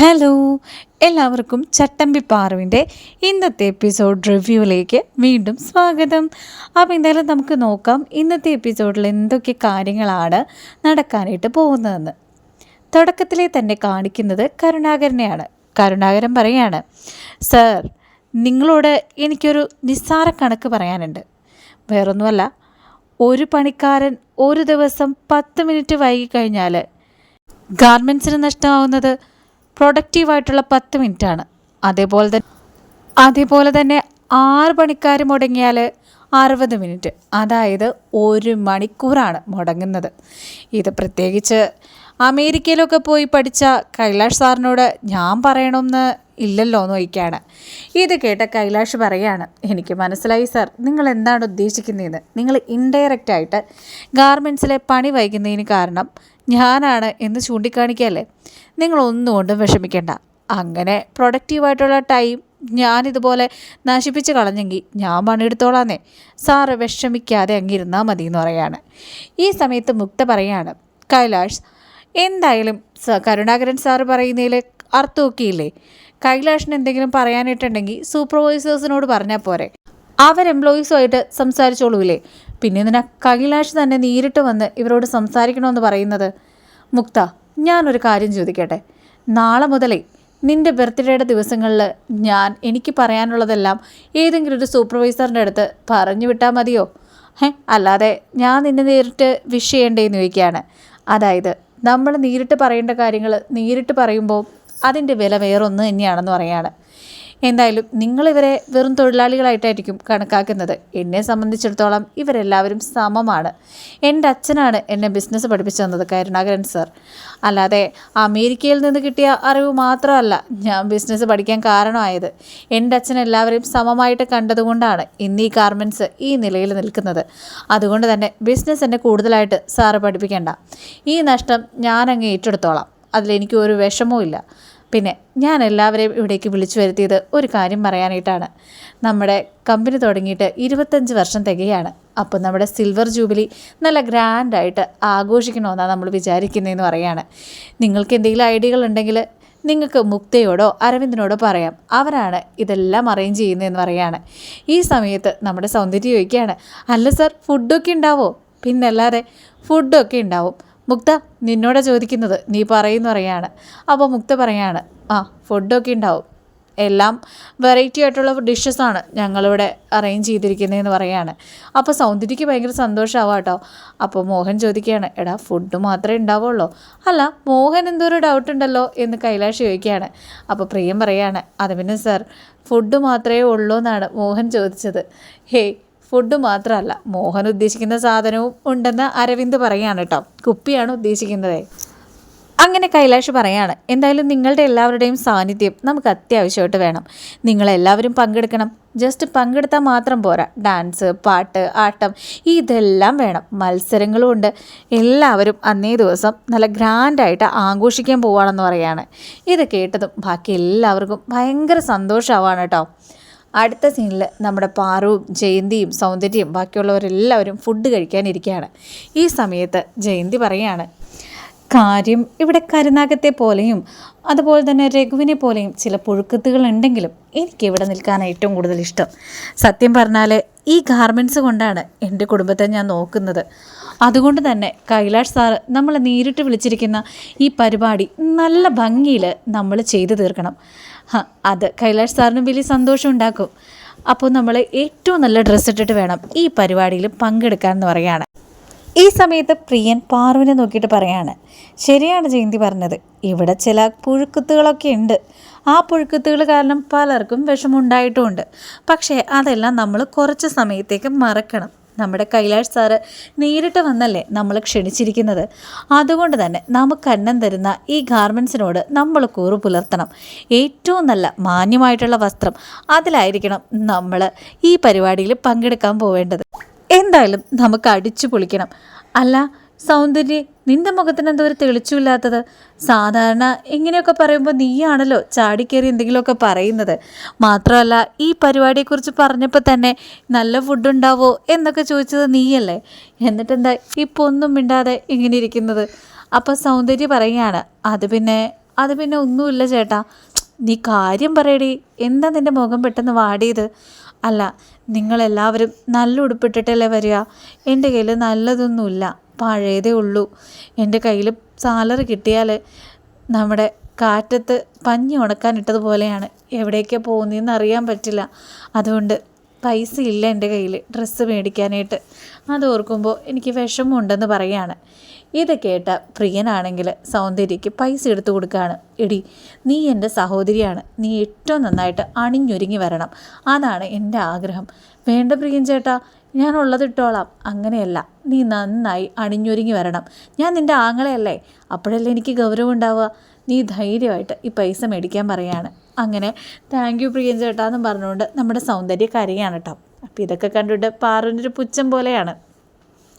Hello എല്ലാവർക്കും ചട്ടമ്പി പാറുവിന്റെ ഇന്നത്തെ episode റിവ്യൂവിലേക്ക് വീണ്ടും സ്വാഗതം. അപ്പോൾ എന്തായാലും നമുക്ക് നോക്കാം ഇന്നത്തെ എപ്പിസോഡിൽ എന്തൊക്കെ കാര്യങ്ങളാണ് നടക്കാനായിട്ട് പോകുന്നതെന്ന്. തുടക്കത്തിലെ തന്നെ കാണിക്കുന്നത് കരുണാകരനെയാണ്. കരുണാകരൻ പറയാണ് സർ നിങ്ങളോട് എനിക്കൊരു നിസ്സാര കണക്ക് പറയാനുണ്ട്. വേറൊന്നുമല്ല ഒരു പണിക്കാരൻ ഒരു ദിവസം പത്ത് മിനിറ്റ് വൈകി കഴിഞ്ഞാൽ ഗാർമെൻസിന് നഷ്ടമാവുന്നത് പ്രൊഡക്റ്റീവായിട്ടുള്ള പത്ത് മിനിറ്റാണ്. അതേപോലെ തന്നെ അതേപോലെ തന്നെ ആറ് പണിക്കാർ മുടങ്ങിയാൽ അറുപത് മിനിറ്റ്. അതായത് ഒരു മണിക്കൂറാണ് മുടങ്ങുന്നത്. ഇത് പ്രത്യേകിച്ച് അമേരിക്കയിലൊക്കെ പോയി പഠിച്ച കൈലാഷ് സാറിനോട് ഞാൻ പറയണമെന്ന് ഇല്ലല്ലോ എന്ന് ചോദിക്കുകയാണ് ഇത് കേട്ട കൈലാഷ് പറയുകയാണ് എനിക്ക് മനസ്സിലായി സർ നിങ്ങൾ എന്താണ് ഉദ്ദേശിക്കുന്നതെന്ന് നിങ്ങൾ ഇൻഡയറക്റ്റ് ആയിട്ട് ഗാർമെന്റ്സിലെ പണി വൈകുന്നതിന് കാരണം ഞാനാണ് എന്ന് ചൂണ്ടിക്കാണിക്കല്ലേ നിങ്ങൾ ഒന്നുകൊണ്ടും വിഷമിക്കേണ്ട. അങ്ങനെ പ്രൊഡക്റ്റീവായിട്ടുള്ള ടൈം ഞാനിതുപോലെ നശിപ്പിച്ച് കളഞ്ഞെങ്കിൽ ഞാൻ പണിയെടുത്തോളാന്നേ. സാറ് വിഷമിക്കാതെ അങ്ങിരുന്നാൽ മതി എന്ന് പറയാണ്. ഈ സമയത്ത് മുക്ത പറയാണ് കൈലാഷ് എന്തായാലും കരുണാകരൻ സാറ് പറയുന്നതിൽ അർത്ഥമൊക്കെ ഇല്ലേ? കൈലാഷിന് എന്തെങ്കിലും പറയാനായിട്ടുണ്ടെങ്കിൽ സൂപ്പർവൈസേഴ്സിനോട് പറഞ്ഞാൽ പോരെ. അവർ എംപ്ലോയീസുമായിട്ട് സംസാരിച്ചോളൂലേ. പിന്നെ എന്തിനാ കൈലാഷ് തന്നെ നേരിട്ട് വന്ന് ഇവരോട് സംസാരിക്കണമെന്ന് പറയുന്നത്? മുക്ത ഞാനൊരു കാര്യം ചോദിക്കട്ടെ. നാളെ മുതലേ നിന്റെ ബർത്ത്ഡേയുടെ ദിവസങ്ങളിൽ ഞാൻ എനിക്ക് പറയാനുള്ളതെല്ലാം ഏതെങ്കിലും ഒരു സൂപ്പർവൈസറിന്റെ അടുത്ത് പറഞ്ഞു വിട്ടാൽ മതിയോ? ഏ അല്ലാതെ ഞാൻ നിന്നെ നേരിട്ട് വിഷ് ചെയ്യേണ്ടേന്ന് ചോദിക്കുകയാണ്. അതായത് നമ്മൾ നേരിട്ട് പറയേണ്ട കാര്യങ്ങൾ നേരിട്ട് പറയുമ്പോൾ അതിന്റെ വില വേറൊന്ന് തന്നെയാണെന്ന് പറയാണ്. എന്തായാലും നിങ്ങളിവരെ വെറും തൊഴിലാളികളായിട്ടായിരിക്കും കണക്കാക്കുന്നത്. എന്നെ സംബന്ധിച്ചിടത്തോളം ഇവരെല്ലാവരും സമമാണ്. എന്റെ അച്ഛനാണ് എന്നെ ബിസിനസ് പഠിപ്പിച്ചു തന്നത് കരുണാകരൻ സർ അല്ലാതെ അമേരിക്കയിൽ നിന്ന് കിട്ടിയ അറിവ് മാത്രമല്ല ഞാൻ ബിസിനസ് പഠിക്കാൻ കാരണമായത്. എന്റെ അച്ഛൻ എല്ലാവരെയും സമമായിട്ട് കണ്ടതുകൊണ്ടാണ് ഇന്ന് ഈ ഗാർമെന്റ്സ് ഈ നിലയിൽ നിൽക്കുന്നത്. അതുകൊണ്ട് തന്നെ ബിസിനസ് എന്നെ കൂടുതലായിട്ട് സാറ് പഠിപ്പിക്കേണ്ട. ഈ നഷ്ടം ഞാനങ്ങ് ഏറ്റെടുത്തോളാം. അതിലെനിക്ക് ഒരു വിഷമവും ഇല്ല. പിന്നെ ഞാൻ എല്ലാവരെയും ഇവിടേക്ക് വിളിച്ചു വരുത്തിയത് ഒരു കാര്യം പറയാനായിട്ടാണ്. നമ്മുടെ കമ്പനി തുടങ്ങിയിട്ട് ഇരുപത്തഞ്ച് വർഷം തികയാണ്. അപ്പോൾ നമ്മുടെ സിൽവർ ജൂബിലി നല്ല ഗ്രാൻഡായിട്ട് ആഘോഷിക്കണമെന്നാണ് നമ്മൾ വിചാരിക്കുന്നതെന്ന് പറയാണ്. നിങ്ങൾക്ക് എന്തെങ്കിലും ഐഡിയകൾ ഉണ്ടെങ്കിൽ നിങ്ങൾക്ക് മുക്തയോടോ അരവിന്ദനോടോ പറയാം. അവരാണ് ഇതെല്ലാം അറേഞ്ച് ചെയ്യുന്നതെന്ന് പറയാണ്. ഈ സമയത്ത് നമ്മുടെ സൗന്ദര്യം ചോദിക്കുകയാണ് അല്ല സാർ ഫുഡൊക്കെ ഉണ്ടാവോ? പിന്നല്ലാതെ ഫുഡൊക്കെ ഉണ്ടാവും. മുക്ത നിന്നോട് ചോദിക്കുന്നത്. നീ പറയുന്നു പറയാണ്. അപ്പോൾ മുക്ത പറയാണ് ആ ഫുഡൊക്കെ ഉണ്ടാവും. എല്ലാം വെറൈറ്റി ആയിട്ടുള്ള ഡിഷസാണ് ഞങ്ങളിവിടെ അറേഞ്ച് ചെയ്തിരിക്കുന്നതെന്ന് പറയാണ്. അപ്പോൾ സൗന്ദര്യക്ക് ഭയങ്കര സന്തോഷമാവാം കേട്ടോ. അപ്പോൾ മോഹൻ ചോദിക്കുകയാണ് എടാ ഫുഡ് മാത്രമേ ഉണ്ടാവുള്ളൂ? അല്ല മോഹൻ എന്തോ ഒരു ഡൗട്ട് ഉണ്ടല്ലോ? എന്ന് കൈലാഷ് ചോദിക്കുകയാണ്. അപ്പോൾ പ്രിയം പറയാണ് അത് പിന്നെ സർ ഫുഡ് മാത്രമേ ഉള്ളൂ എന്നാണ് മോഹൻ ചോദിച്ചത്. ഹേയ് ഫുഡ് മാത്രമല്ല മോഹൻ ഉദ്ദേശിക്കുന്ന സാധനവും ഉണ്ടെന്ന് അരവിന്ദ് പറയാണ് കേട്ടോ. കുപ്പിയാണ് ഉദ്ദേശിക്കുന്നത്. അങ്ങനെ കൈലാഷ് പറയാണ് എന്തായാലും നിങ്ങളുടെ എല്ലാവരുടെയും സാന്നിധ്യം നമുക്ക് അത്യാവശ്യമായിട്ട് വേണം. നിങ്ങളെല്ലാവരും പങ്കെടുക്കണം. ജസ്റ്റ് പങ്കെടുത്താൽ മാത്രം പോരാ. ഡാൻസ് പാട്ട് ആട്ടം ഇതെല്ലാം വേണം. മത്സരങ്ങളും ഉണ്ട്. എല്ലാവരും അന്നേ ദിവസം നല്ല ഗ്രാൻഡായിട്ട് ആഘോഷിക്കാൻ പോവാണെന്ന് പറയാണ്. ഇത് കേട്ടതും ബാക്കി എല്ലാവർക്കും ഭയങ്കര സന്തോഷമാവാണ് കേട്ടോ. അടുത്ത സീനിൽ നമ്മുടെ പാറുവും ജയന്തിയും സൗന്ദര്യയും ബാക്കിയുള്ളവരെല്ലാവരും ഫുഡ് കഴിക്കാനിരിക്കുകയാണ്. ഈ സമയത്ത് ജയന്തി പറയാണ് കാര്യം ഇവിടെ കരുനാഗത്തെ പോലെയും അതുപോലെ തന്നെ രഘുവിനെ പോലെയും ചില പുഴുക്കത്തുകൾ ഉണ്ടെങ്കിലും എനിക്ക് ഇവിടെ നിൽക്കാൻ ഏറ്റവും കൂടുതൽ ഇഷ്ടം. സത്യം പറഞ്ഞാൽ ഈ ഗാർമെന്റ്സ് കൊണ്ടാണ് എന്റെ കുടുംബത്തെ ഞാൻ നോക്കുന്നത്. അതുകൊണ്ട് തന്നെ കൈലാഷ് സാറ് നമ്മൾ നേരിട്ട് വിളിച്ചിരിക്കുന്ന ഈ പരിപാടി നല്ല ഭംഗിയിൽ നമ്മൾ ചെയ്തു തീർക്കണം. അത് കൈലാഷ് സാറിനും വലിയ സന്തോഷം ഉണ്ടാക്കും. അപ്പോൾ നമ്മൾ ഏറ്റവും നല്ല ഡ്രസ്സ് ഇട്ടിട്ട് വേണം ഈ പരിപാടിയിൽ പങ്കെടുക്കാൻ എന്ന് പറയുകയാണ്. ഈ സമയത്ത് പ്രിയൻ പാർവിനെ നോക്കിയിട്ട് പറയാണ് ശരിയാണ് ജയന്തി പറഞ്ഞത്. ഇവിടെ ചില പുഴുക്കുത്തുകളൊക്കെ ഉണ്ട്. ആ പുഴുക്കുത്തുകൾ കാരണം പലർക്കും വിഷമുണ്ടായിട്ടുമുണ്ട് പക്ഷേ അതെല്ലാം നമ്മൾ കുറച്ച് സമയത്തേക്ക് മറക്കണം. നമ്മുടെ കൈലാഷ് സാറ് നേരിട്ട് വന്നല്ലേ നമ്മൾ ക്ഷണിച്ചിരിക്കുന്നത്? അതുകൊണ്ട് തന്നെ നമുക്ക് അന്നം തരുന്ന ഈ ഗാർമെൻസിനോട് നമ്മൾ കൂറ് പുലർത്തണം. ഏറ്റവും നല്ല മാന്യമായിട്ടുള്ള വസ്ത്രം അതിലായിരിക്കണം നമ്മൾ ഈ പരിപാടിയിൽ പങ്കെടുക്കാൻ പോവേണ്ടത്. എന്തായാലും നമുക്ക് അടിച്ചു പൊളിക്കണം. അല്ല സൗന്ദര്യ നിന്റെ മുഖത്തിന് എന്തോ ഒരു തെളിച്ചില്ലാത്തത് സാധാരണ ഇങ്ങനെയൊക്കെ പറയുമ്പോൾ നീയാണല്ലോ ചാടിക്കേറി എന്തെങ്കിലുമൊക്കെ പറയുന്നത്. മാത്രമല്ല ഈ പരിപാടിയെക്കുറിച്ച് പറഞ്ഞപ്പോൾ തന്നെ നല്ല ഫുഡ് ഉണ്ടാവോ എന്നൊക്കെ ചോദിച്ചത് നീയല്ലേ? എന്നിട്ടെന്താ ഇപ്പോൾ ഒന്നും മിണ്ടാതെ ഇങ്ങനെ ഇരിക്കുന്നത്? അപ്പോൾ സൗന്ദര്യ പറയുകയാണ് അത് പിന്നെ അത് പിന്നെ ഒന്നുമില്ല ചേട്ടാ. നീ കാര്യം പറയടി. എന്താ നിന്റെ മുഖം പെട്ടെന്ന് വാടിയത്? അല്ല നിങ്ങളെല്ലാവരും നല്ല ഉടുപ്പിട്ടിട്ടല്ലേ വരിക? എന്റെ കയ്യിൽ നല്ലതൊന്നുമില്ല. പഴയതേ ഉള്ളൂ. എന്റെ കയ്യിൽ സാലറി കിട്ടിയാൽ നമ്മുടെ കാറ്റത്ത് പഞ്ഞി ഉണക്കാനിട്ടതുപോലെയാണ് എവിടേക്കാണ് പോകുന്നതെന്ന് അറിയാൻ പറ്റില്ല. അതുകൊണ്ട് പൈസ ഇല്ല എന്റെ കയ്യിൽ ഡ്രസ്സ് മേടിക്കാനായിട്ട്. അത് ഓർക്കുമ്പോൾ എനിക്ക് വിഷമമുണ്ടെന്ന് പറയാണ്. ഇത് കേട്ട പ്രിയനാണെങ്കിൽ സൗന്ദര്യയ്ക്ക് പൈസ എടുത്തു കൊടുക്കുകയാണ് എടി നീ എന്റെ സഹോദരിയാണ്. നീ ഏറ്റവും നന്നായിട്ട് അണിഞ്ഞൊരുങ്ങി വരണം. അതാണ് എന്റെ ആഗ്രഹം. വേണ്ട പ്രിയൻ ചേട്ടാ ഞാൻ ഉള്ളത് ഇട്ടോളാം. അങ്ങനെയല്ല. നീ നന്നായി അണിഞ്ഞൊരുങ്ങി വരണം. ഞാൻ നിന്റെ ആങ്ങളെയല്ലേ? അപ്പോഴല്ലേ എനിക്ക് ഗൗരവം ഉണ്ടാവുക നീ ധൈര്യമായിട്ട് ഈ പൈസ മേടിക്കാൻ പറയാണ്. അങ്ങനെ താങ്ക് യു പ്രിയൻ ചേട്ടാ എന്നും പറഞ്ഞുകൊണ്ട് നമ്മുടെ സൗന്ദര്യ കരയാണ് കേട്ടോ. അപ്പോൾ ഇതൊക്കെ കണ്ടിട്ട് പാറുവിന്റെ ഒരു പുച്ഛം പോലെയാണ്.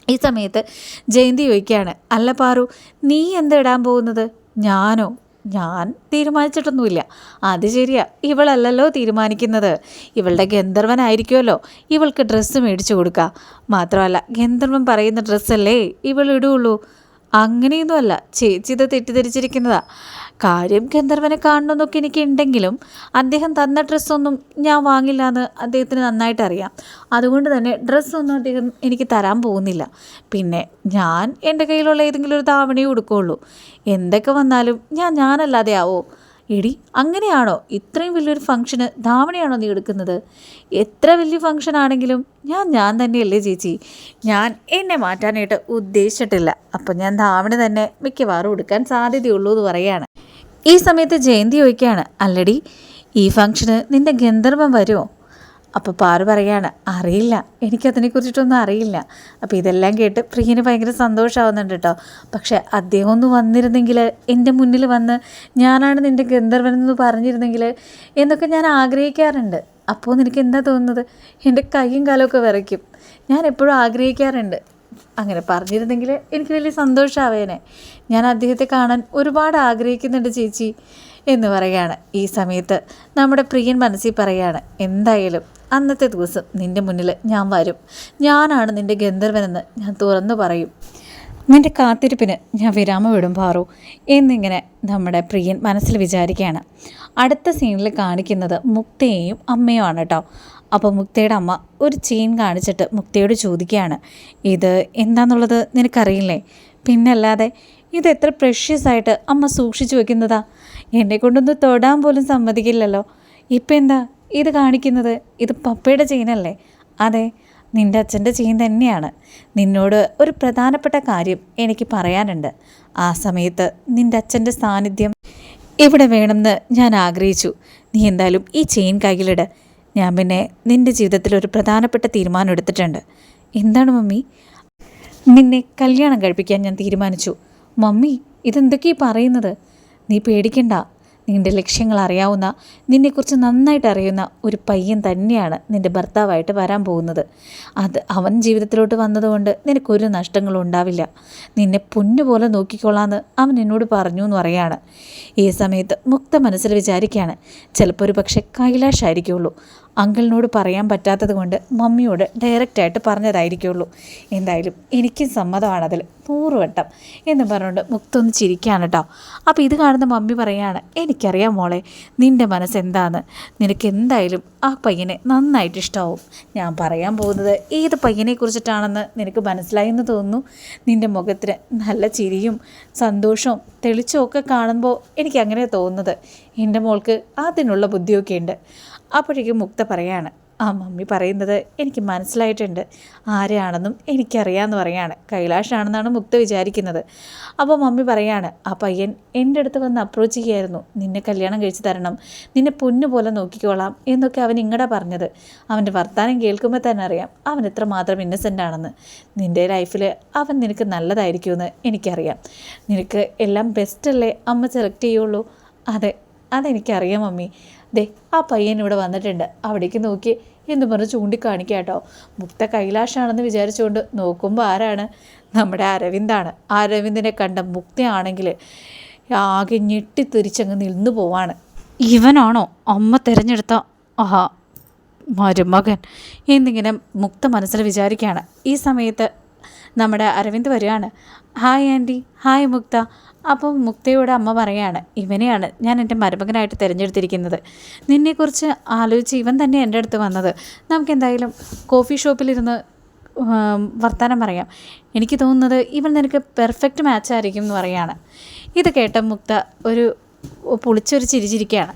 ഈ സമയത്ത് ജയന്തി ചോദിക്കുകയാണ് അല്ല പാറു നീ എന്താ ഇടാൻ പോകുന്നത്? ഞാനോ? ഞാൻ തീരുമാനിച്ചിട്ടൊന്നുമില്ല. അത് ശരിയാ. ഇവളല്ലല്ലോ തീരുമാനിക്കുന്നത്. ഇവളുടെ ഗന്ധർവനായിരിക്കുമല്ലോ ഇവൾക്ക് ഡ്രസ്സ് മേടിച്ചു കൊടുക്കുക മാത്രമല്ല ഗന്ധർവൻ പറയുന്ന ഡ്രസ്സല്ലേ ഇവൾ ഇടുള്ളൂ. അങ്ങനെയൊന്നുമല്ല. ചേച്ചി ഇത് തെറ്റിദ്ധരിച്ചിരിക്കുന്നതാ. കാര്യം ഗന്ധർവനെ കാണണമെന്നൊക്കെ എനിക്ക് ഉണ്ടെങ്കിലും അദ്ദേഹം തന്ന ഡ്രസ്സൊന്നും ഞാൻ വാങ്ങില്ല എന്ന് അദ്ദേഹത്തിന് നന്നായിട്ട് അറിയാം അതുകൊണ്ട് തന്നെ ഡ്രസ്സൊന്നും അദ്ദേഹം എനിക്ക് തരാൻ പോകുന്നില്ല. പിന്നെ ഞാൻ എന്റെ കയ്യിലുള്ള ഏതെങ്കിലും ഒരു താവണിയെ കൊടുക്കുകയുള്ളൂ എന്തൊക്കെ വന്നാലും ഞാൻ ഞാനല്ലാതെ ആവോ? എടി അങ്ങനെയാണോ? ഇത്രയും വലിയൊരു ഫംഗ്ഷന് ധാവണയാണോ നീ എടുക്കുന്നത്? എത്ര വലിയ ഫംഗ്ഷൻ ആണെങ്കിലും ഞാൻ ഞാൻ തന്നെയല്ലേ ചേച്ചി. ഞാൻ എന്നെ മാറ്റാനായിട്ട് ഉദ്ദേശിച്ചിട്ടില്ല. അപ്പം ഞാൻ ധാവണി തന്നെ മിക്കവാറും എടുക്കാൻ സാധ്യതയുള്ളൂ എന്ന് പറയാണ് ഈ സമയത്ത് ജയന്തി ചോദിക്കുകയാണ് അല്ലടി ഈ ഫംഗ്ഷന് നിന്റെ ഗന്ധർവം വരുമോ അപ്പോൾ പാറു പറയാണ് അറിയില്ല എനിക്കതിനെക്കുറിച്ചിട്ടൊന്നും അറിയില്ല. അപ്പോൾ ഇതെല്ലാം കേട്ട് പ്രിയന് ഭയങ്കര സന്തോഷമാവുന്നുണ്ട് കേട്ടോ പക്ഷേ അദ്ദേഹം ഒന്ന് വന്നിരുന്നെങ്കിൽ എന്റെ മുന്നിൽ വന്ന് ഞാനാണ് നിന്റെ ഗന്ധർവനെന്ന് പറഞ്ഞിരുന്നെങ്കിൽ എന്നൊക്കെ ഞാൻ ആഗ്രഹിക്കാറുണ്ട്. അപ്പോൾ നിനക്ക് എന്താ തോന്നുന്നത്? എന്റെ കൈയും കാലമൊക്കെ വിറയ്ക്കും. ഞാൻ എപ്പോഴും ആഗ്രഹിക്കാറുണ്ട്. അങ്ങനെ പറഞ്ഞിരുന്നെങ്കിൽ എനിക്ക് വലിയ സന്തോഷമാവേനെ ഞാൻ അദ്ദേഹത്തെ കാണാൻ ഒരുപാട് ആഗ്രഹിക്കുന്നുണ്ട് ചേച്ചി എന്ന് പറയുകയാണ് ഈ സമയത്ത്. നമ്മുടെ പ്രിയൻ മനസ്സിൽ പറയുകയാണ് എന്തായാലും അന്നത്തെ ദിവസം നിന്റെ മുന്നിൽ ഞാൻ വരും. ഞാനാണ് നിന്റെ ഗന്ധർവനെന്ന് ഞാൻ തുറന്നു പറയും. നിന്റെ കാത്തിരിപ്പിന് ഞാൻ വിരാമം വിടും പാറു എന്നിങ്ങനെ നമ്മുടെ പ്രിയൻ മനസ്സിൽ വിചാരിക്കുകയാണ്. അടുത്ത സീനിൽ കാണിക്കുന്നത് മുക്തയെയും അമ്മയുമാണ് കേട്ടോ. അപ്പോൾ മുക്തയുടെ അമ്മ ഒരു ചെയിൻ കാണിച്ചിട്ട് മുക്തയോട് ചോദിക്കുകയാണ് ഇത് എന്താണെന്നുള്ളത് നിനക്കറിയില്ലേ? പിന്നല്ലാതെ ഇത് എത്ര പ്രഷ്യസ് ആയിട്ട് അമ്മ സൂക്ഷിച്ചു വെക്കുന്നതാ. എന്നെ കൊണ്ടൊന്ന് തൊടാൻ പോലും സമ്മതിക്കില്ലല്ലോ. ഇപ്പം എന്താ ഇത് കാണിക്കുന്നത്? ഇത് പപ്പയുടെ ചെയിനല്ലേ അതെ നിന്റെ അച്ഛന്റെ ചെയിൻ തന്നെയാണ്. നിന്നോട് ഒരു പ്രധാനപ്പെട്ട കാര്യം എനിക്ക് പറയാനുണ്ട്. ആ സമയത്ത് നിന്റെ അച്ഛന്റെ സാന്നിധ്യം ഇവിടെ വേണമെന്ന് ഞാൻ ആഗ്രഹിച്ചു. നീ എന്തായാലും ഈ ചെയിൻ കയ്യിലിട്. ഞാൻ പിന്നെ നിന്റെ ജീവിതത്തിൽ ഒരു പ്രധാനപ്പെട്ട തീരുമാനം എടുത്തിട്ടുണ്ട്. എന്താണ് മമ്മി? നിന്നെ കല്യാണം കഴിപ്പിക്കാൻ ഞാൻ തീരുമാനിച്ചു. മമ്മി ഇതെന്തൊക്കെയാ പറയുന്നത്? നീ പേടിക്കണ്ട. നിന്റെ ലക്ഷ്യങ്ങൾ അറിയാവുന്ന നിന്നെക്കുറിച്ച് നന്നായിട്ട് അറിയുന്ന ഒരു പയ്യൻ തന്നെയാണ് നിന്റെ ഭർത്താവായിട്ട് വരാൻ പോകുന്നത്. അത് അവൻ ജീവിതത്തിലോട്ട് വന്നതുകൊണ്ട് നിനക്കൊരു നഷ്ടങ്ങളും ഉണ്ടാവില്ല. നിന്നെ പൊന്നുപോലെ നോക്കിക്കൊള്ളാമെന്ന് അവൻ എന്നോട് പറഞ്ഞു എന്ന് പറയാണ്. ഈ സമയത്ത് മുക്ത മനസ്സിൽ വിചാരിക്കുകയാണ് ചിലപ്പോൾ ഒരു പക്ഷേ കൈലാഷായിരിക്കുള്ളൂ. അങ്കിളിനോട് പറയാൻ പറ്റാത്തത് കൊണ്ട് മമ്മിയോട് ഡയറക്റ്റായിട്ട് പറഞ്ഞതായിരിക്കുള്ളൂ. എന്തായാലും എനിക്കും സമ്മതമാണതിൽ നൂറ് വട്ടം എന്ന് പറഞ്ഞുകൊണ്ട് മുക്തൊന്ന് ചിരിക്കുകയാണ് കേട്ടോ. അപ്പോൾ ഇത് കാണുന്ന മമ്മി പറയാണ് എനിക്കറിയാം മോളെ നിന്റെ മനസ്സ് എന്താന്ന് നിനക്ക് എന്തായാലും ആ പയ്യനെ നന്നായിട്ട് ഇഷ്ടമാവും ഞാൻ പറയാൻ പോകുന്നത് ഏത് പയ്യനെ കുറിച്ചിട്ടാണെന്ന് നിനക്ക് മനസ്സിലായെന്ന് തോന്നുന്നു? നിന്റെ മുഖത്തിന് നല്ല ചിരിയും സന്തോഷവും തെളിച്ചവും ഒക്കെ കാണുമ്പോൾ എനിക്ക് അങ്ങനെ തോന്നുന്നത്. എന്റെ മോൾക്ക് അതിനുള്ള ബുദ്ധിയൊക്കെ ഉണ്ട് അപ്പോഴേക്കും മുക്ത പറയാണ് ആ മമ്മി പറയുന്നത് എനിക്ക് മനസ്സിലായിട്ടുണ്ട്. ആരെയാണെന്നും എനിക്കറിയാമെന്ന് പറയാണ്. കൈലാഷാണെന്നാണ് മുക്ത വിചാരിക്കുന്നത്. അപ്പോൾ മമ്മി പറയാണ് ആ പയ്യൻ എന്റെ അടുത്ത് വന്ന് അപ്രോച്ച് ചെയ്യായിരുന്നു നിന്നെ കല്യാണം കഴിച്ചു തരണം. നിന്നെ പൊന്നു പോലെ നോക്കിക്കോളാം എന്നൊക്കെ അവൻ ഇങ്ങടെ പറഞ്ഞത്. അവന്റെ വർത്തമാനം കേൾക്കുമ്പോൾ തന്നെ അറിയാം അവൻ എത്ര മാത്രം ഇന്നസെന്റ് ആണെന്ന്. നിന്റെ ലൈഫിൽ അവൻ നിനക്ക് നല്ലതായിരിക്കുമെന്ന് എനിക്കറിയാം. നിനക്ക് എല്ലാം ബെസ്റ്റല്ലേ അമ്മ സെലക്ട് ചെയ്യുള്ളൂ. അതെ അതെനിക്കറിയാം മമ്മി. ദേ ആ പയ്യൻ ഇവിടെ വന്നിട്ടുണ്ട്. അവിടേക്ക് നോക്കി എന്ന് പറഞ്ഞ് ചൂണ്ടിക്കാണിക്കുക കേട്ടോ. മുക്ത കൈലാഷാണെന്ന് വിചാരിച്ചുകൊണ്ട് നോക്കുമ്പോൾ ആരാണ്? നമ്മുടെ അരവിന്ദാണ്. അരവിന്ദിനെ കണ്ട മുക്തയാണെങ്കിൽ ആകെ ഞെട്ടിത്തെറിച്ചങ്ങ് നിന്നു പോവാണ്. ഇവനാണോ അമ്മ തിരഞ്ഞെടുത്ത? ആഹാ മരുമകൻ. എന്നിങ്ങനെ മുക്ത മനസ്സിൽ വിചാരിക്കുകയാണ്. ഈ സമയത്ത് നമ്മുടെ അരവിന്ദ് വരികയാണ്. ഹായ് ആന്റി ഹായ് മുക്ത. അപ്പം മുക്തയുടെ അമ്മ പറയാണ് ഇവനെയാണ് ഞാൻ എന്റെ മരുമകനായിട്ട് തിരഞ്ഞെടുത്തിരിക്കുന്നത്. നിന്നെക്കുറിച്ച് ആലോചിച്ച് ഇവൻ തന്നെ എന്റെ അടുത്ത് വന്നത്. നമുക്ക് എന്തായാലും കോഫി ഷോപ്പിലിരുന്ന് വർത്തമാനം പറയാം. എനിക്ക് തോന്നുന്നത് ഇവൻ നിനക്ക് പെർഫെക്റ്റ് മാച്ച് ആയിരിക്കും എന്ന് പറയാണ് ഇത് കേട്ട മുക്ത ഒരു പൊളിച്ചൊരു ചിരിച്ചിരിക്കുകയാണ്.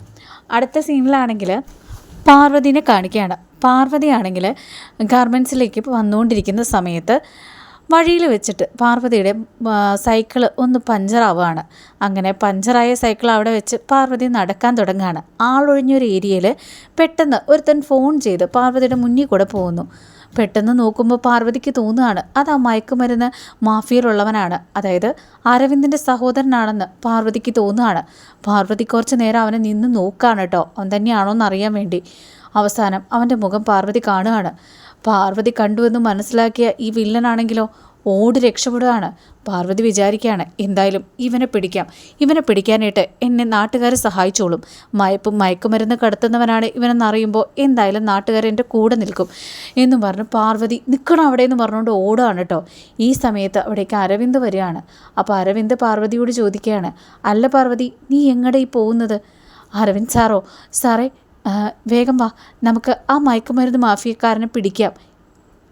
അടുത്ത സീനിലാണെങ്കിൽ പാർവതിനെ കാണിക്കുകയാണ്. പാർവതിയാണെങ്കിൽ ഗാർമെൻസിലേക്ക് വന്നുകൊണ്ടിരിക്കുന്ന സമയത്ത് വഴിയിൽ വെച്ചിട്ട് പാർവതിയുടെ സൈക്കിൾ ഒന്ന് പഞ്ചറാവുകയാണ്. അങ്ങനെ പഞ്ചറായ സൈക്കിൾ അവിടെ വെച്ച് പാർവതി നടക്കാൻ തുടങ്ങുകയാണ്. ആളൊഴിഞ്ഞൊരു ഏരിയയിൽ പെട്ടെന്ന് ഒരുത്തൻ ഫോൺ ചെയ്ത് പാർവതിയുടെ മുന്നിൽ കൂടെ പോകുന്നു. പെട്ടെന്ന് നോക്കുമ്പോൾ പാർവതിക്ക് തോന്നുകയാണ് അത് ആ മയക്കുമരുന്ന് മാഫിയയിലുള്ളവനാണ്. അതായത് അരവിന്ദിന്റെ സഹോദരനാണെന്ന് പാർവതിക്ക് തോന്നുകയാണ്. പാർവതി കുറച്ച് നേരം അവനെ നിന്ന് നോക്കുകയാണ് കേട്ടോ. അവൻ തന്നെയാണോ എന്ന് അറിയാൻ വേണ്ടി. അവസാനം അവന്റെ മുഖം പാർവതി കാണുകയാണ്. പാർവതി കണ്ടുവെന്ന് മനസ്സിലാക്കിയ ഈ വില്ലനാണെങ്കിലോ ഓടി രക്ഷപ്പെടുകയാണ്. പാർവതി വിചാരിക്കുകയാണ് എന്തായാലും ഇവനെ പിടിക്കാം. ഇവനെ പിടിക്കാനായിട്ട് എന്നെ നാട്ടുകാരെ സഹായിച്ചോളും. മയപ്പും മയക്കുമരുന്ന് കടത്തുന്നവനാണ് ഇവനെന്ന് അറിയുമ്പോൾ എന്തായാലും നാട്ടുകാർ എന്റെ കൂടെ നിൽക്കും. എന്നും പറഞ്ഞ് പാർവതി നിൽക്കണം അവിടെ? എന്ന് പറഞ്ഞുകൊണ്ട് ഓടുകയാണ് കേട്ടോ. ഈ സമയത്ത് അവിടേക്ക് അരവിന്ദ് വരികയാണ്. അപ്പോൾ അരവിന്ദ് പാർവതിയോട് ചോദിക്കുകയാണ് അല്ല പാർവതി നീ എങ്ങടെ ഈ പോകുന്നത്? അരവിന്ദ് സാറോ സാറേ വേഗം വാ. നമുക്ക് ആ മയക്കുമരുന്ന് മാഫിയക്കാരനെ പിടിക്കാം.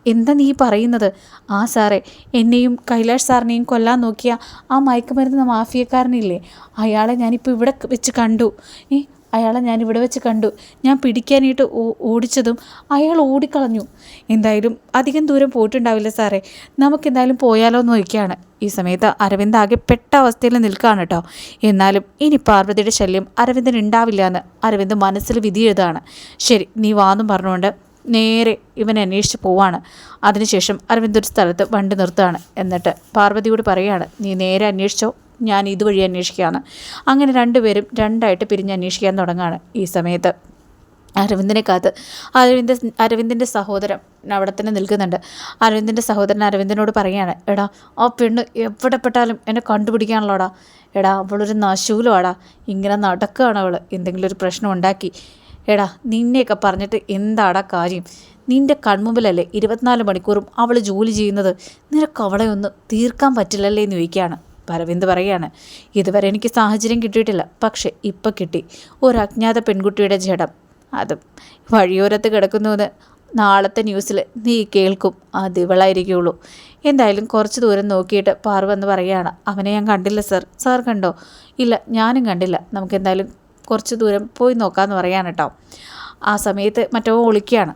എന്താ നീ പറയുന്നത്? ആ സാറേ എന്നെയും കൈലാഷ് സാറിനെയും കൊല്ലാൻ നോക്കിയ ആ മയക്കുമരുന്ന് മാഫിയക്കാരനില്ലേ? അയാളെ ഞാനിപ്പോൾ ഇവിടെ വെച്ച് കണ്ടു. ഏ അയാളെ ഞാൻ വെച്ച് കണ്ടു. ഞാൻ പിടിക്കാനായിട്ട് ഓടിച്ചതും അയാൾ ഓടിക്കളഞ്ഞു. എന്തായാലും അധികം ദൂരം പോയിട്ടുണ്ടാവില്ല സാറേ. നമുക്കെന്തായാലും പോയാലോ എന്ന് നോക്കിയാണ്. ഈ സമയത്ത് അരവിന്ദ് ആകെ പെട്ട അവസ്ഥയിൽ നിൽക്കുകയാണ് കേട്ടോ. എന്നാലും ഇനി പാർവതിയുടെ ശല്യം അരവിന്ദൻ ഉണ്ടാവില്ല എന്ന് അരവിന്ദ് മനസ്സിൽ വിധി എഴുതാണ് ശരി നീ വാന്നും പറഞ്ഞുകൊണ്ട് നേരെ ഇവനെ അന്വേഷിച്ച് പോവാണ്. അതിനുശേഷം അരവിന്ദ് ഒരു സ്ഥലത്ത് വണ്ടി നിർത്തുകയാണ്. എന്നിട്ട് പാർവതിയോട് പറയുകയാണ് നീ നേരെ അന്വേഷിച്ചോ. ഞാൻ ഇതുവഴി അന്വേഷിക്കുകയാണ്. അങ്ങനെ രണ്ടുപേരും രണ്ടായിട്ട് പിരിഞ്ഞ് അന്വേഷിക്കാൻ തുടങ്ങുകയാണ് ഈ സമയത്ത്. അരവിന്ദിനെ കാത്ത് അരവിന്ദ് അരവിന്ദിന്റെ സഹോദരൻ അവിടെ തന്നെ നിൽക്കുന്നുണ്ട്. അരവിന്ദിന്റെ സഹോദരൻ അരവിന്ദനോട് പറയുകയാണ് എടാ ആ പെണ്ണ് എവിടെ പെട്ടാലും എന്നെ കണ്ടുപിടിക്കാനുള്ളടാ. എടാ അവളൊരു നശൂലമാടാ ഇങ്ങനെ നടക്കുകയാണ് അവൾ എന്തെങ്കിലും ഒരു പ്രശ്നം ഉണ്ടാക്കി. എടാ നിന്നെയൊക്കെ പറഞ്ഞിട്ട് എന്താടാ കാര്യം? നിന്റെ കൺമുമ്പിലല്ലേ ഇരുപത്തിനാല് മണിക്കൂറും അവൾ ജോലി ചെയ്യുന്നത്? നിനക്ക് അവളെ ഒന്ന് തീർക്കാൻ പറ്റില്ലല്ലേ എന്ന് ചോദിക്കുകയാണ്. പരവിന്ദ് പറയുകയാണ് ഇതുവരെ എനിക്ക് സാഹചര്യം കിട്ടിയിട്ടില്ല പക്ഷേ ഇപ്പം കിട്ടി. ഒരു അജ്ഞാത പെൺകുട്ടിയുടെ ജഡം. അതും വഴിയോരത്ത് കിടക്കുന്നുവെന്ന് നാളത്തെ ന്യൂസിൽ നീ കേൾക്കും. അത് ഇവളായിരിക്കുള്ളൂ എന്തായാലും കുറച്ച് ദൂരം നോക്കിയിട്ട് പാർവെന്ന് പറയുകയാണ് അവനെ ഞാൻ കണ്ടില്ല സർ. സാർ കണ്ടോ? ഇല്ല ഞാനും കണ്ടില്ല. നമുക്ക് എന്തായാലും കുറച്ച് ദൂരം പോയി നോക്കാമെന്ന് പറയാൻ കേട്ടോ. ആ സമയത്ത് മറ്റോ ഒളിക്കുകയാണ്.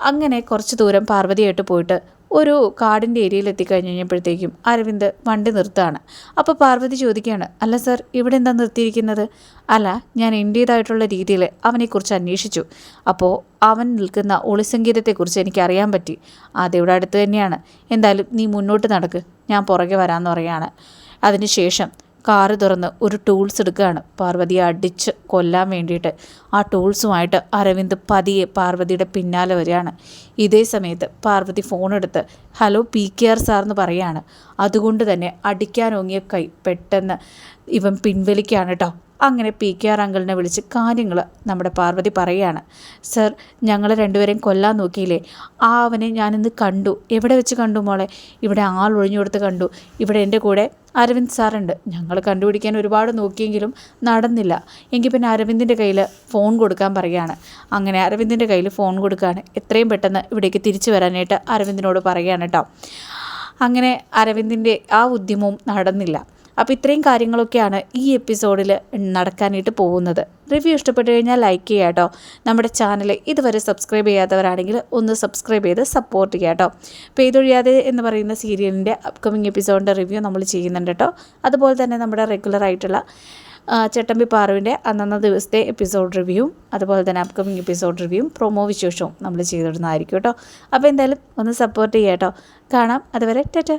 അങ്ങനെ കുറച്ച് ദൂരം പാർവതിയായിട്ട് പോയിട്ട് ഒരു കാടിന്റെ ഏരിയയിൽ എത്തിക്കഴിഞ്ഞ് കഴിഞ്ഞപ്പോഴത്തേക്കും അരവിന്ദ് വണ്ടി നിർത്തുകയാണ്. അപ്പോൾ പാർവതി ചോദിക്കുകയാണ് അല്ല സർ ഇവിടെ എന്താ നിർത്തിയിരിക്കുന്നത്? അല്ല ഞാൻ എന്റേതായിട്ടുള്ള രീതിയിൽ അവനെക്കുറിച്ച് അന്വേഷിച്ചു. അപ്പോൾ അവൻ നിൽക്കുന്ന ഒളിസംഗീതത്തെക്കുറിച്ച് എനിക്ക് അറിയാൻ പറ്റി. അത് ഇവിടെ അടുത്ത് തന്നെയാണ്. എന്തായാലും നീ മുന്നോട്ട് നടക്ക്. ഞാൻ പുറകെ വരാമെന്ന് പറയുകയാണ്. അതിനുശേഷം കാറ് തുറന്ന് ഒരു ടൂൾസ് എടുക്കുകയാണ്. പാർവതിയെ അടിച്ച് കൊല്ലാൻ വേണ്ടിയിട്ട്. ആ ടൂൾസുമായിട്ട് അരവിന്ദ് പതിയെ പാർവതിയുടെ പിന്നാലെ വരികയാണ്. ഇതേ സമയത്ത് പാർവതി ഫോൺ എടുത്ത് hello P K R sir എന്ന് പറയുകയാണ് അതുകൊണ്ട് തന്നെ അടിക്കാനൊങ്ങിയ കൈ പെട്ടെന്ന് ഇവൻ പിൻവലിക്കുകയാണ് കേട്ടോ അങ്ങനെ പി കെ ആർ അങ്കിളിനെ വിളിച്ച് കാര്യങ്ങൾ നമ്മുടെ പാർവതി പറയുകയാണ് സർ ഞങ്ങൾ രണ്ടുപേരെയും കൊല്ലാൻ നോക്കിയില്ലേ? ആ അവനെ ഞാനിന്ന് കണ്ടു. എവിടെ വെച്ച് കണ്ടു മോളെ? ഇവിടെ ആൾ ഒഴിഞ്ഞു കൊടുത്ത് കണ്ടു. ഇവിടെ എന്റെ കൂടെ അരവിന്ദ് സാറുണ്ട് ഞങ്ങൾ കണ്ടുപിടിക്കാൻ ഒരുപാട് നോക്കിയെങ്കിലും നടന്നില്ല. എങ്കിൽ പിന്നെ അരവിന്ദിന്റെ കയ്യിൽ ഫോൺ കൊടുക്കാൻ പറയുകയാണ്. അങ്ങനെ അരവിന്ദിന്റെ കയ്യിൽ ഫോൺ കൊടുക്കുകയാണ്. എത്രയും പെട്ടെന്ന് ഇവിടേക്ക് തിരിച്ചു വരാനായിട്ട് അരവിന്ദിനോട് പറയുകയാണ് കേട്ടോ അങ്ങനെ അരവിന്ദിന്റെ ആ ഉദ്യമവും നടന്നില്ല. അപ്പോൾ ഇത്രയും കാര്യങ്ങളൊക്കെയാണ് ഈ എപ്പിസോഡിൽ നടക്കാനായിട്ട് പോകുന്നത്. റിവ്യൂ ഇഷ്ടപ്പെട്ടു കഴിഞ്ഞാൽ ലൈക്ക് ചെയ്യുക കേട്ടോ നമ്മുടെ ചാനൽ ഇതുവരെ സബ്സ്ക്രൈബ് ചെയ്യാത്തവരാണെങ്കിൽ ഒന്ന് സബ്സ്ക്രൈബ് ചെയ്ത് സപ്പോർട്ട് ചെയ്യുക കേട്ടോ പെയ്തൊഴിയാതെ എന്ന് പറയുന്ന സീരിയലിന്റെ അപ്കമിങ് എപ്പിസോഡിന്റെ റിവ്യൂ നമ്മൾ ചെയ്യുന്നുണ്ട് കേട്ടോ അതുപോലെ തന്നെ നമ്മുടെ റെഗുലർ ആയിട്ടുള്ള ചട്ടമ്പി പാറുവിന്റെ അന്നന്ന ദിവസത്തെ എപ്പിസോഡ് റിവ്യൂവും അതുപോലെ തന്നെ അപ്കമിങ് എപ്പിസോഡ് റിവ്യൂവും പ്രൊമോ വിശേഷവും നമ്മൾ ചെയ്തിടുന്നതായിരിക്കും കേട്ടോ അപ്പോൾ എന്തായാലും ഒന്ന് സപ്പോർട്ട് ചെയ്യാം കേട്ടോ കാണാം. അതുവരെ ടാറ്റ.